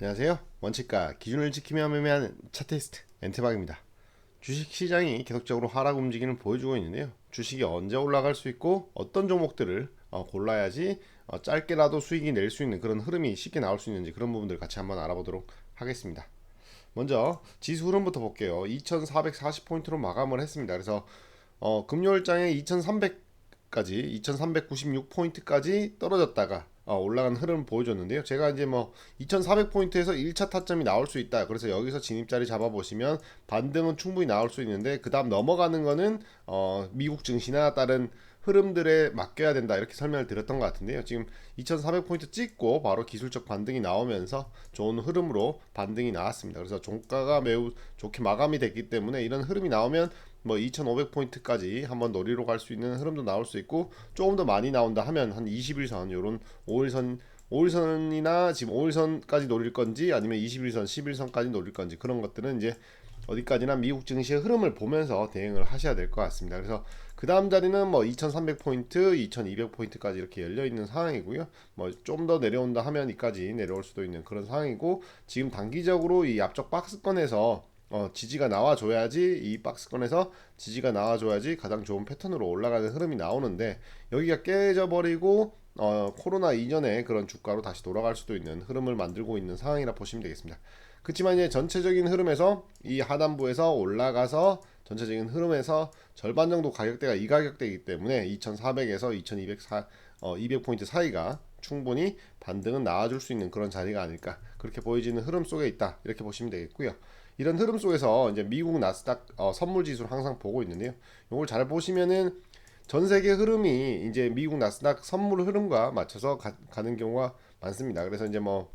안녕하세요. 원칙과 기준을 지키며 매매하는 차테스트 엔트박입니다. 주식 시장이 계속적으로 하락 움직임을 보여주고 있는데요. 주식이 언제 올라갈 수 있고 어떤 종목들을 어, 골라야지 어, 짧게라도 수익이 낼 수 있는 그런 흐름이 쉽게 나올 수 있는지 그런 부분들 같이 한번 알아보도록 하겠습니다. 먼저 지수 흐름부터 볼게요. 2,440포인트로 마감을 했습니다. 그래서 어, 금요일장에 2,300까지 2,396포인트까지 떨어졌다가 어, 올라간 흐름을 보여줬는데요. 제가 이제 뭐 2,400포인트에서 1차 타점이 나올 수 있다. 그래서 여기서 진입자리 잡아보시면 반등은 충분히 나올 수 있는데 그 다음 넘어가는 거는 어, 미국 증시나 다른 흐름들에 맡겨야 된다 이렇게 설명을 드렸던 것 같은데요. 지금 2,400포인트 찍고 바로 기술적 반등이 나오면서 좋은 흐름으로 반등이 나왔습니다. 그래서 종가가 매우 좋게 마감이 됐기 때문에 이런 흐름이 나오면 뭐 2,500포인트까지 한번 놀이로 갈 수 있는 흐름도 나올 수 있고 조금 더 많이 나온다 하면 한 20일선 요런 5일선 5일선이나 지금 5일선까지 노릴 건지 아니면 21선, 11선까지 노릴 건지 그런 것들은 이제 어디까지나 미국 증시의 흐름을 보면서 대응을 하셔야 될 것 같습니다. 그래서 그 다음 자리는 뭐 2,300포인트, 2,200포인트까지 이렇게 열려 있는 상황이고요. 뭐 좀 더 내려온다 하면 이까지 내려올 수도 있는 그런 상황이고 지금 단기적으로 이 앞쪽 박스권에서 어, 지지가 나와줘야지 이 박스권에서 지지가 나와줘야지 가장 좋은 패턴으로 올라가는 흐름이 나오는데 여기가 깨져버리고 어, 코로나 이전에 그런 주가로 다시 돌아갈 수도 있는 흐름을 만들고 있는 상황이라 보시면 되겠습니다. 그렇지만 이제 전체적인 흐름에서 이 하단부에서 올라가서 전체적인 흐름에서 절반 정도 가격대가 이 가격대이기 때문에 2,400에서 2,200 어, 200포인트 사이가 충분히 반등은 나와줄 수 있는 그런 자리가 아닐까 그렇게 보여지는 흐름 속에 있다 이렇게 보시면 되겠고요. 이런 흐름 속에서 이제 미국 나스닥 어, 선물 지수를 항상 보고 있는데요. 이걸 잘 보시면은 전 세계 흐름이 이제 미국 나스닥 선물 흐름과 맞춰서 가, 는 경우가 많습니다. 그래서 이제 뭐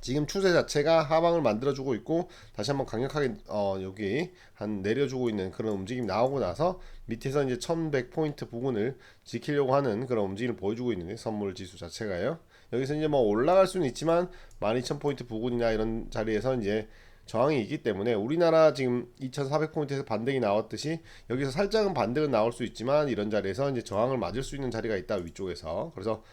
지금 추세 자체가 하방을 만들어주고 있고 다시 한번 강력하게 어 여기 한 내려주고 있는 그런 움직임 나오고 나서 밑에서 이제 1100포인트 부근을 지키려고 하는 그런 움직임을 보여주고 있는데 선물 지수 자체가요. 여기서 이제 뭐 올라갈 수는 있지만 12000포인트 부근이나 이런 자리에서 이제 저항이 있기 때문에 우리나라 지금 2,400포인트에서 반등이 나왔듯이 여기서 살짝은 반등은 나올 수 있지만 이런 자리에서 이제 저항을 맞을 수 있는 자리가 있다 위쪽에서. 그래서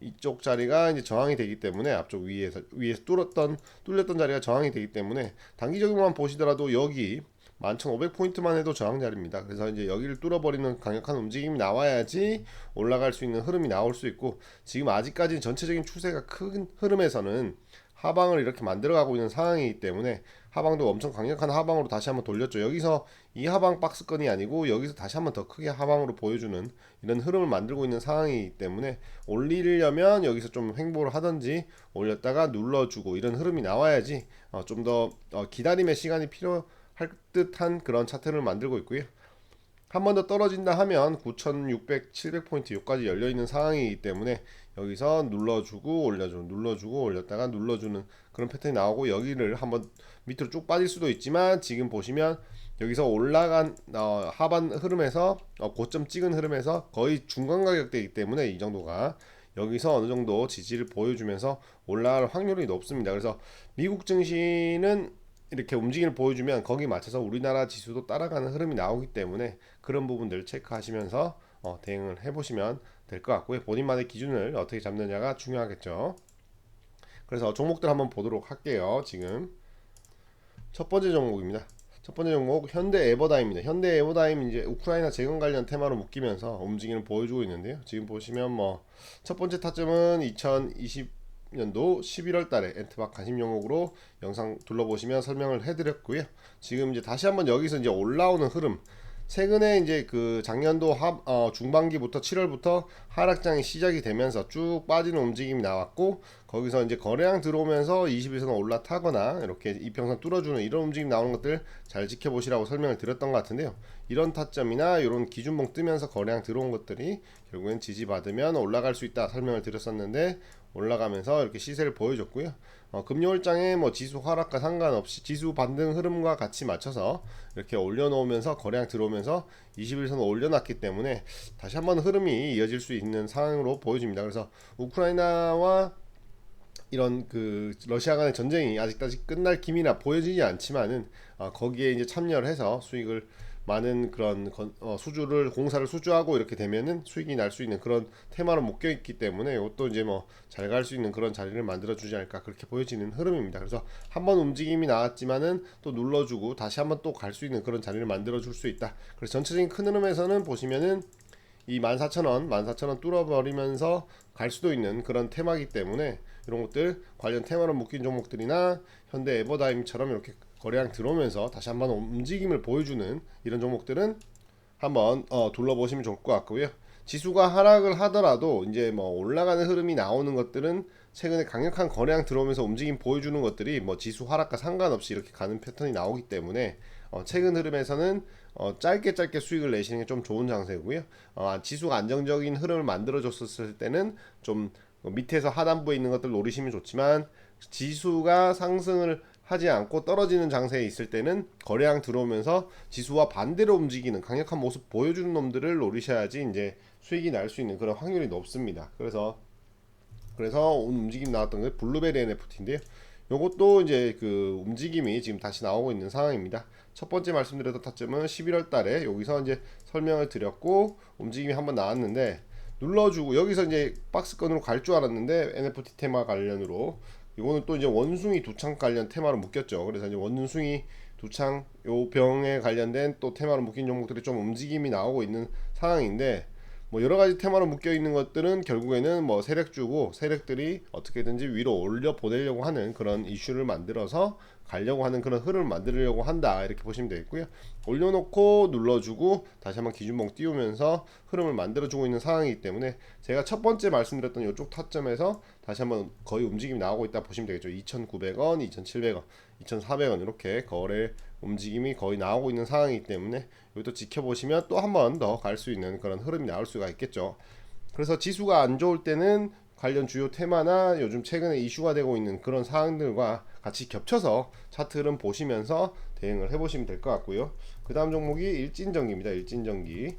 이쪽 자리가 이제 저항이 되기 때문에 앞쪽 위에서 위에서 뚫었던 뚫렸던 자리가 저항이 되기 때문에 단기적으로만 보시더라도 여기 11,500포인트만 해도 저항 자리입니다. 그래서 이제 여기를 뚫어버리는 강력한 움직임이 나와야지 올라갈 수 있는 흐름이 나올 수 있고 지금 아직까지 전체적인 추세가 큰 흐름에서는 하방을 이렇게 만들어가고 있는 상황이기 때문에 하방도 엄청 강력한 하방으로 다시 한번 돌렸죠. 여기서 이 하방 박스권이 아니고 여기서 다시 한번 더 크게 하방으로 보여주는 이런 흐름을 만들고 있는 상황이기 때문에 올리려면 여기서 좀 횡보를 하든지 올렸다가 눌러주고 이런 흐름이 나와야지 어, 좀더 어, 기다림의 시간이 필요 할 듯한 그런 차트를 만들고 있고요. 한 번 더 떨어진다 하면 9,600, 700포인트 여기까지 열려 있는 상황이기 때문에 여기서 눌러주고 올려주고 눌러주고 올렸다가 눌러주는 그런 패턴이 나오고 여기를 한번 밑으로 쭉 빠질 수도 있지만 지금 보시면 여기서 올라간 어, 하반 흐름에서 어, 고점 찍은 흐름에서 거의 중간 가격대이기 때문에 이 정도가 여기서 어느 정도 지지를 보여주면서 올라갈 확률이 높습니다. 그래서 미국 증시는 이렇게 움직임을 보여주면 거기 맞춰서 우리나라 지수도 따라가는 흐름이 나오기 때문에 그런 부분들 체크하시면서 어, 대응을 해보시면 될 것 같고요. 본인만의 기준을 어떻게 잡느냐가 중요하겠죠. 그래서 종목들 한번 보도록 할게요. 지금 첫 번째 종목입니다. 첫 번째 종목 현대 에버다임입니다. 현대 에버다임 이제 우크라이나 재건 관련 테마로 묶이면서 움직임을 보여주고 있는데요. 지금 보시면 뭐 첫 번째 타점은 2020 년도 11월 달에 엔트박 관심 종목으로 영상 둘러보시면 설명을 해드렸고요. 지금 이제 다시 한번 여기서 이제 올라오는 흐름 최근에 이제 그 작년도 하, 어, 중반기부터 7월부터 하락장이 시작이 되면서 쭉 빠지는 움직임이 나왔고 거기서 이제 거래량 들어오면서 20일선 올라타거나 이렇게 이평선 뚫어주는 이런 움직임 나오는 것들 잘 지켜보시라고 설명을 드렸던 것 같은데요. 이런 타점이나 이런 기준봉 뜨면서 거래량 들어온 것들이 결국엔 지지받으면 올라갈 수 있다 설명을 드렸었는데 올라가면서 이렇게 시세를 보여줬고요. 어, 금요일장에 뭐 지수 하락과 상관없이 지수 반등 흐름과 같이 맞춰서 이렇게 올려놓으면서 거래량 들어오면서 21선 올려놨기 때문에 다시 한번 흐름이 이어질 수 있는 상황으로 보여집니다. 그래서 우크라이나와 이런 그 러시아 간의 전쟁이 아직까지 끝날 기미나 보여지지 않지만은 어, 거기에 이제 참여를 해서 수익을 많은 그런 건- 어, 수주를 공사를 수주하고 이렇게 되면은 수익이 날 수 있는 그런 테마로 묶여 있기 때문에 이것도 이제 뭐 잘 갈 수 있는 그런 자리를 만들어 주지 않을까 그렇게 보여지는 흐름입니다. 그래서 한번 움직임이 나왔지만은 또 눌러주고 다시 한번 또 갈 수 있는 그런 자리를 만들어 줄 수 있다. 그래서 전체적인 큰 흐름에서는 보시면은 이 14,000원, 14,000원 뚫어버리면서 갈 수도 있는 그런 테마기 때문에 이런 것들 관련 테마로 묶인 종목들이나 현대 에버다임처럼 이렇게 거래량 들어오면서 다시 한번 움직임을 보여주는 이런 종목들은 한번 어, 둘러보시면 좋을 것 같고요. 지수가 하락을 하더라도 이제 뭐 올라가는 흐름이 나오는 것들은 최근에 강력한 거래량 들어오면서 움직임 보여주는 것들이 뭐 지수 하락과 상관없이 이렇게 가는 패턴이 나오기 때문에 어, 최근 흐름에서는 어, 짧게 짧게 수익을 내시는 게 좀 좋은 장세고요. 어, 지수가 안정적인 흐름을 만들어줬을 때는 좀 밑에서 하단부에 있는 것들 노리시면 좋지만 지수가 상승을 하지 않고 떨어지는 장세에 있을 때는 거래량 들어오면서 지수와 반대로 움직이는 강력한 모습 보여주는 놈들을 노리셔야지 이제 수익이 날 수 있는 그런 확률이 높습니다. 그래서 그래서 오늘 움직임 나왔던 게 블루베리 NFT인데요. 요것도 이제 그 움직임이 지금 다시 나오고 있는 상황입니다. 첫 번째 말씀드렸던 타점은 11월 달에 여기서 이제 설명을 드렸고 움직임이 한번 나왔는데 눌러주고 여기서 이제 박스권으로 갈 줄 알았는데 NFT 테마 관련으로 이거는 또 이제 원숭이 두창 관련 테마로 묶였죠. 그래서 이제 원숭이 두창 요 병에 관련된 또 테마로 묶인 종목들이 좀 움직임이 나오고 있는 상황인데 뭐 여러 가지 테마로 묶여 있는 것들은 결국에는 뭐 세력주고 세력들이 어떻게든지 위로 올려 보내려고 하는 그런 이슈를 만들어서 가려고 하는 그런 흐름을 만들려고 한다 이렇게 보시면 되겠고요. 올려놓고 눌러주고 다시 한번 기준봉 띄우면서 흐름을 만들어주고 있는 상황이기 때문에 제가 첫 번째 말씀드렸던 이쪽 타점에서 다시 한번 거의 움직임이 나오고 있다 보시면 되겠죠. 2,900원, 2,700원, 2,400원 이렇게 거래 움직임이 거의 나오고 있는 상황이기 때문에 이것도 지켜보시면 또 한 번 더 갈 수 있는 그런 흐름이 나올 수가 있겠죠. 그래서 지수가 안 좋을 때는 관련 주요 테마나 요즘 최근에 이슈가 되고 있는 그런 사항들과 같이 겹쳐서 차트 흐름 보시면서 대응을 해보시면 될 것 같고요. 그 다음 종목이 일진전기입니다. 일진전기.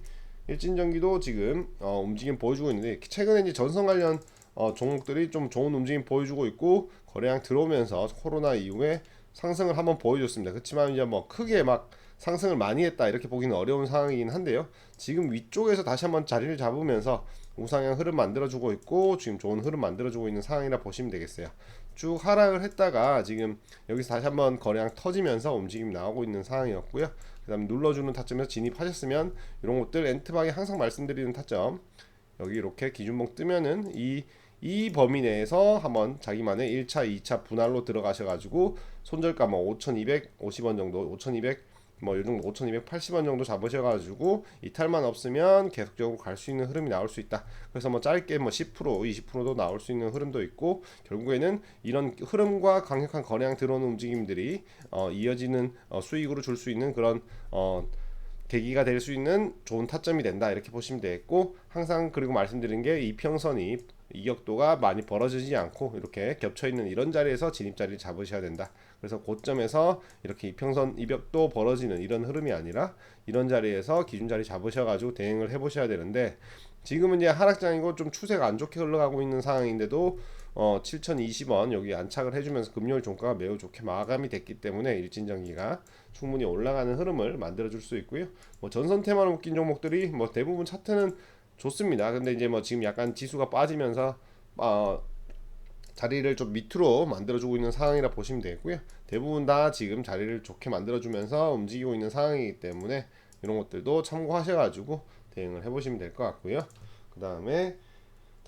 일진전기도 지금 어, 움직임 보여주고 있는데 최근에 이제 전선 관련 어, 종목들이 좀 좋은 움직임 보여주고 있고 거래량 들어오면서 코로나 이후에 상승을 한번 보여줬습니다. 그렇지만 이제 뭐 크게 막 상승을 많이 했다 이렇게 보기는 어려운 상황이긴 한데요. 지금 위쪽에서 다시 한번 자리를 잡으면서 우상향 흐름 만들어주고 있고 지금 좋은 흐름 만들어주고 있는 상황이라 보시면 되겠어요. 쭉 하락을 했다가 지금 여기서 다시 한번 거래량 터지면서 움직임이 나오고 있는 상황이었고요. 그 다음 눌러주는 타점에서 진입하셨으면 이런 것들 엔트박에 항상 말씀드리는 타점 여기 이렇게 기준봉 뜨면은 이 이 범위 내에서 한번 자기만의 1차, 2차 분할로 들어가셔가지고 손절가 뭐 5,250원 정도, 5,200 뭐 요정 5,280원 정도 잡으셔가지고 이탈만 없으면 계속적으로 갈 수 있는 흐름이 나올 수 있다. 그래서 뭐 짧게 뭐 10% 20%도 나올 수 있는 흐름도 있고 결국에는 이런 흐름과 강력한 거래량 들어오는 움직임들이 어, 이어지는 어, 수익으로 줄 수 있는 그런 어, 계기가 될 수 있는 좋은 타점이 된다 이렇게 보시면 되겠고 항상 그리고 말씀드린 게 이평선이 이격도가 많이 벌어지지 않고 이렇게 겹쳐 있는 이런 자리에서 진입 자리를 잡으셔야 된다. 그래서 고점에서 이렇게 이평선 이벽도 벌어지는 이런 흐름이 아니라 이런 자리에서 기준 자리 잡으셔가지고 대응을 해보셔야 되는데 지금은 이제 하락장이고 좀 추세가 안 좋게 흘러가고 있는 상황인데도 어 7,020원 여기 안착을 해주면서 금요일 종가가 매우 좋게 마감이 됐기 때문에 일진전기가 충분히 올라가는 흐름을 만들어줄 수 있고요. 뭐 전선 테마로 묶인 종목들이 뭐 대부분 차트는 좋습니다. 근데 이제 뭐 지금 약간 지수가 빠지면서 어 자리를 좀 밑으로 만들어주고 있는 상황이라 보시면 되겠고요. 대부분 다 지금 자리를 좋게 만들어주면서 움직이고 있는 상황이기 때문에 이런 것들도 참고하셔가지고 대응을 해보시면 될 것 같고요. 그 다음에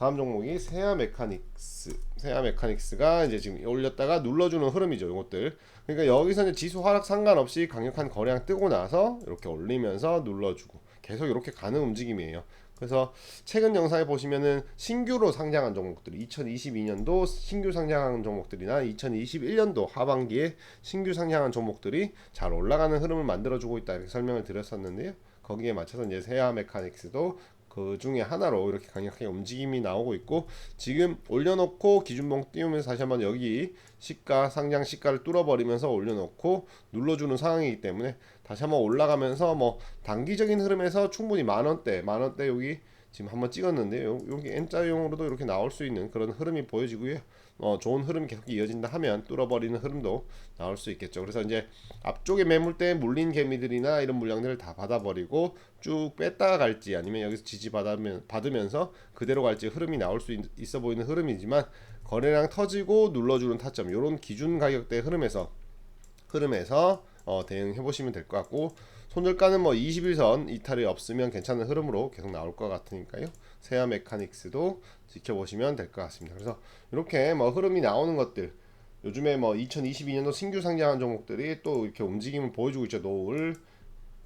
다음 종목이 세아 메카닉스. 세아 메카닉스가 이제 지금 올렸다가 눌러주는 흐름이죠. 이것들. 그러니까 여기서 이제 지수 하락 상관없이 강력한 거래량 뜨고 나서 이렇게 올리면서 눌러주고 계속 이렇게 가는 움직임이에요. 그래서 최근 영상에 보시면은 신규로 상장한 종목들, 2022년도 신규 상장한 종목들이나 2021년도 하반기에 신규 상장한 종목들이 잘 올라가는 흐름을 만들어주고 있다 이렇게 설명을 드렸었는데요. 거기에 맞춰서 이제 세아 메카닉스도 그 중에 하나로 이렇게 강력하게 움직임이 나오고 있고 지금 올려놓고 기준봉 띄우면서 다시 한번 여기 시가 상장 시가를 뚫어버리면서 올려놓고 눌러주는 상황이기 때문에 다시 한번 올라가면서 뭐 단기적인 흐름에서 충분히 만 원대 만 원대 여기 지금 한번 찍었는데요 여기 N자용으로도 이렇게 나올 수 있는 그런 흐름이 보여지고요 어, 좋은 흐름이 계속 이어진다 하면 뚫어버리는 흐름도 나올 수 있겠죠. 그래서 이제 앞쪽에 매물대에 물린 개미들이나 이런 물량들을 다 받아버리고 쭉 뺐다가 갈지 아니면 여기서 지지 받으면, 받으면서 그대로 갈지 흐름이 나올 수 있, 있어 보이는 흐름이지만 거래량 터지고 눌러주는 타점 이런 기준 가격대 흐름에서 흐름에서 어, 대응해 보시면 될 것 같고 손절가는 뭐 21선 이탈이 없으면 괜찮은 흐름으로 계속 나올 것 같으니까요. 세아 메카닉스도 지켜보시면 될 것 같습니다. 그래서 이렇게 뭐 흐름이 나오는 것들 요즘에 뭐 2022년도 신규 상장한 종목들이 또 이렇게 움직임을 보여주고 있죠. 노을,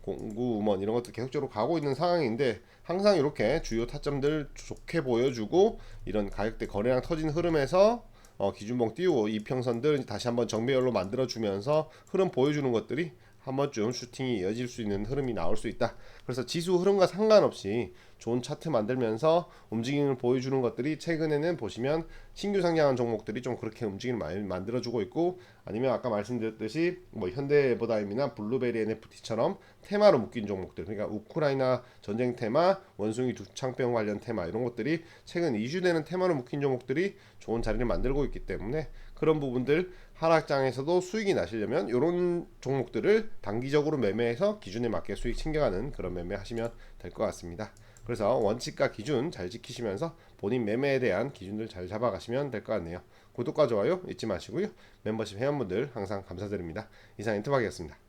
공구, 음원 이런 것들 계속적으로 가고 있는 상황인데 항상 이렇게 주요 타점들 좋게 보여주고 이런 가격대 거래량 터진 흐름에서 어, 기준봉 띄우고 이평선들 다시 한번 정배열로 만들어주면서 흐름 보여주는 것들이 한 번쯤 슈팅이 이어질 수 있는 흐름이 나올 수 있다. 그래서 지수 흐름과 상관없이 좋은 차트 만들면서 움직임을 보여주는 것들이 최근에는 보시면 신규 상장한 종목들이 좀 그렇게 움직임을 많이 만들어주고 있고 아니면 아까 말씀드렸듯이 뭐 현대보다임이나 블루베리 NFT처럼 테마로 묶인 종목들 그러니까 우크라이나 전쟁 테마, 원숭이 두창병 관련 테마 이런 것들이 최근 이슈되는 테마로 묶인 종목들이 좋은 자리를 만들고 있기 때문에 그런 부분들 하락장에서도 수익이 나시려면 이런 종목들을 단기적으로 매매해서 기준에 맞게 수익 챙겨가는 그런 매매 하시면 될 것 같습니다. 그래서 원칙과 기준 잘 지키시면서 본인 매매에 대한 기준들 잘 잡아가시면 될 것 같네요. 구독과 좋아요 잊지 마시고요. 멤버십 회원분들 항상 감사드립니다. 이상 인터박이었습니다.